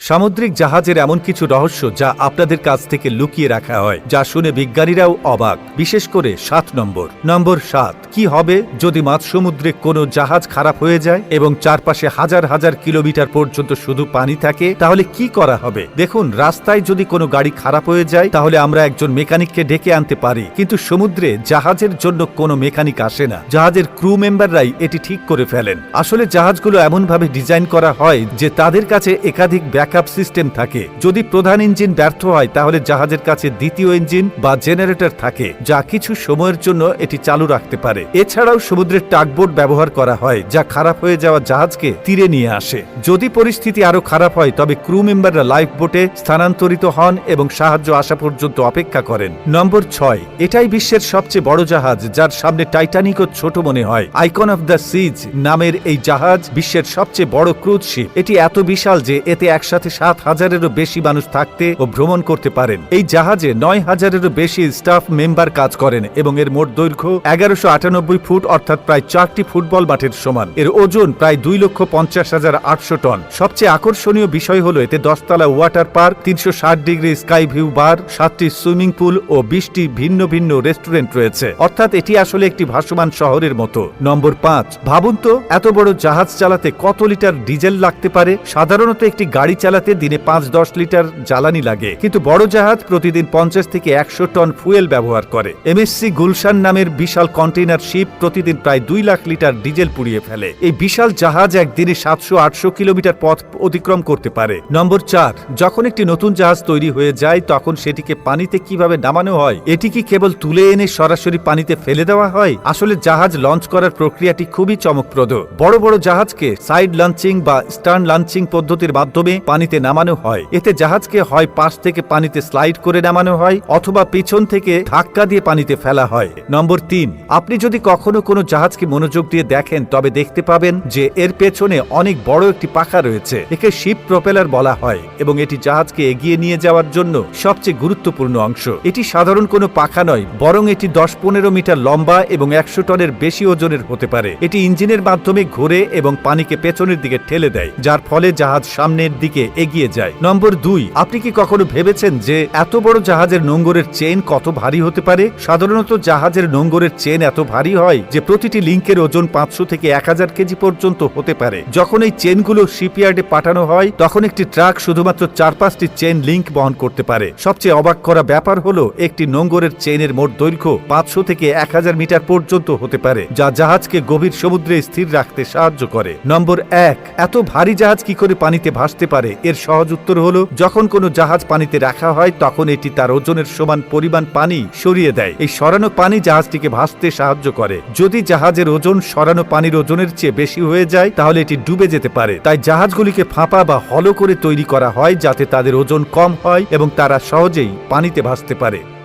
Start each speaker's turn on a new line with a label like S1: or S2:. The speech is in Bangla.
S1: সামুদ্রিক জাহাজের এমন কিছু রহস্য যা আপনাদের কাছ থেকে লুকিয়ে রাখা হয়, যা শুনে বিজ্ঞানীরাও অবাক, বিশেষ করে সাত নম্বর। নম্বর সাত, কি হবে যদি মাঝ সমুদ্রে কোনো জাহাজ খারাপ হয়ে যায় এবং চারপাশে হাজার হাজার কিলোমিটার পর্যন্ত শুধু পানি থাকে, তাহলে কি করা হবে? দেখুন, রাস্তায় যদি কোনো গাড়ি খারাপ হয়ে যায়, তাহলে আমরা একজন মেকানিককে ডেকে আনতে পারি। কিন্তু সমুদ্রে জাহাজের জন্য কোনো মেকানিক আসে না। জাহাজের ক্রু মেম্বাররাই এটি ঠিক করে ফেলেন। আসলে জাহাজগুলো এমনভাবে ডিজাইন করা হয় যে তাদের কাছে একাধিক ব্যাকআপ সিস্টেম থাকে। যদি প্রধান ইঞ্জিন ব্যর্থ হয়, তাহলে জাহাজের কাছে দ্বিতীয় ইঞ্জিন বা জেনারেটর থাকে, যা কিছু সময়ের জন্য এটি চালু রাখতে পারে। এছাড়াও সমুদ্রের টাগবোট ব্যবহার করা হয়, যা খারাপ হয়ে যাওয়া জাহাজকে তীরে নিয়ে আসে। যদি পরিস্থিতি আরও খারাপ হয়, তবে ক্রু মেম্বাররা লাইফ বোটে স্থানান্তরিত হন এবং সাহায্য আসা পর্যন্ত অপেক্ষা করেন। নম্বর ছয়, এটাই বিশ্বের সবচেয়ে বড় জাহাজ, যার সামনে টাইটানিকও ছোট মনে হয়। আইকন অফ দ্য সিজ নামের এই জাহাজ বিশ্বের সবচেয়ে বড় ক্রুজ শিপ। এটি এত বিশাল যে এতে একসাথে সাত হাজারেরও বেশি মানুষ থাকতে ও ভ্রমণ করতে পারেন। এই জাহাজে নয় হাজারেরও বেশি স্টাফ মেম্বার কাজ করেন এবং এর মোট দৈর্ঘ্য এগারোশো আটানব্বই ফুট, অর্থাৎ প্রায় চারটি ফুটবল মাঠের সমান। এর ওজন প্রায় দুই লক্ষ পঞ্চাশ হাজার আটশো টন। সবচেয়ে আকর্ষণীয় বিষয় হলো এতে দশতলা ওয়াটার পার্ক, তিনশো ষাট ডিগ্রি স্কাই ভিউ বার, সাতটি সুইমিং পুল ও বিশটি ভিন্ন ভিন্ন রেস্টুরেন্ট রয়েছে। অর্থাৎ এটি আসলে একটি ভাসমান শহরের মতো। নম্বর পাঁচ, ভাবুন তো, এত বড় জাহাজ চালাতে কত লিটার ডিজেল লাগতে পারে? সাধারণত একটি গাড়ি চালাতে দিনে পাঁচ দশ লিটার জ্বালানি লাগে। কিন্তু বড় জাহাজ প্রতিদিন পঞ্চাশ থেকে একশো টন ফুয়েল ব্যবহার করে। এমএসসি গুলশান নামের বিশাল কন্টেইনার শিপ প্রতিদিন প্রায় দুই লাখ লিটার ডিজেল পুড়িয়ে ফেলে। এই বিশাল জাহাজ একদিনে সাতশো আটশো কিলোমিটার পথ অতিক্রম করতে পারে। নম্বর চার, যখন একটি নতুন জাহাজ তৈরি হয়ে যায়, তখন সেটিকে পানিতে কীভাবে নামানো হয়? এটি কি কেবল তুলে এনে সরাসরি পানিতে ফেলে দেওয়া হয়? আসলে জাহাজ লঞ্চ করার প্রক্রিয়াটি খুবই চমকপ্রদ। বড় বড় জাহাজকে সাইড লঞ্চিং বা স্টার্ন লঞ্চিং পদ্ধতির মাধ্যমে পানিতে নামানো হয়। এতে জাহাজকে হয় পাশ থেকে পানিতে স্লাইড করে নামানো হয় অথবা পিছন থেকে ধাক্কা দিয়ে পানিতে ফেলা হয়। নম্বর তিন, আপনি যদি কখনো কোনো জাহাজকে মনোযোগ দিয়ে দেখেন, তবে দেখতে পাবেন যে এর পেছনে অনেক বড় একটি পাখা রয়েছে। একে শিপ প্রপেলার বলা হয় এবং এটি জাহাজকে এগিয়ে নিয়ে যাওয়ার জন্য সবচেয়ে গুরুত্বপূর্ণ অংশ। এটি সাধারণ কোনো পাখা নয়, বরং এটি দশ পনেরো মিটার লম্বা এবং একশো টনের বেশি ওজনের হতে পারে। এটি ইঞ্জিনের মাধ্যমে ঘুরে এবং পানিকে পেছনের দিকে ঠেলে দেয়, যার ফলে জাহাজ সামনের দিকে এগিয়ে যায়। নম্বর দুই, আপনি কি কখনো ভেবেছেন যে এত বড় জাহাজের নোঙ্গরের চেন কত ভারী হতে পারে? সাধারণত জাহাজের নোঙ্গরের চেন এত ভারী হয় যে প্রতিটি লিঙ্কের ওজন পাঁচশো থেকে এক হাজার কেজি পর্যন্ত হতে পারে। যখন এই চেনগুলো শিপইয়ার্ডে পাঠানো হয়, তখন একটি ট্রাক শুধুমাত্র চার পাঁচটি চেন লিঙ্ক বহন করতে পারে। সবচেয়ে অবাক করা ব্যাপার হলো, একটি নোঙ্গরের চেনের মোট দৈর্ঘ্য পাঁচশো থেকে এক হাজার মিটার পর্যন্ত হতে পারে, যা জাহাজকে গভীর সমুদ্রে স্থির রাখতে সাহায্য করে। নম্বর এক, এত ভারী জাহাজ কি করে পানিতে ভাসতে পারে? এর সহজ উত্তর হলো, যখন কোনো জাহাজ পানিতে রাখা হয়, তখন এটি তার ওজনের সমান পরিমাণ পানি সরিয়ে দেয়। এই সরানো পানি জাহাজটিকে ভাসতে সাহায্য করে। যদি জাহাজের ওজন সরানো পানির ওজনের চেয়ে বেশি হয়ে যায়, তাহলে এটি ডুবে যেতে পারে। তাই জাহাজগুলিকে ফাঁপা বা হলো করে তৈরি করা হয়, যাতে তাদের ওজন কম হয় এবং তারা সহজেই পানিতে ভাসতে পারে।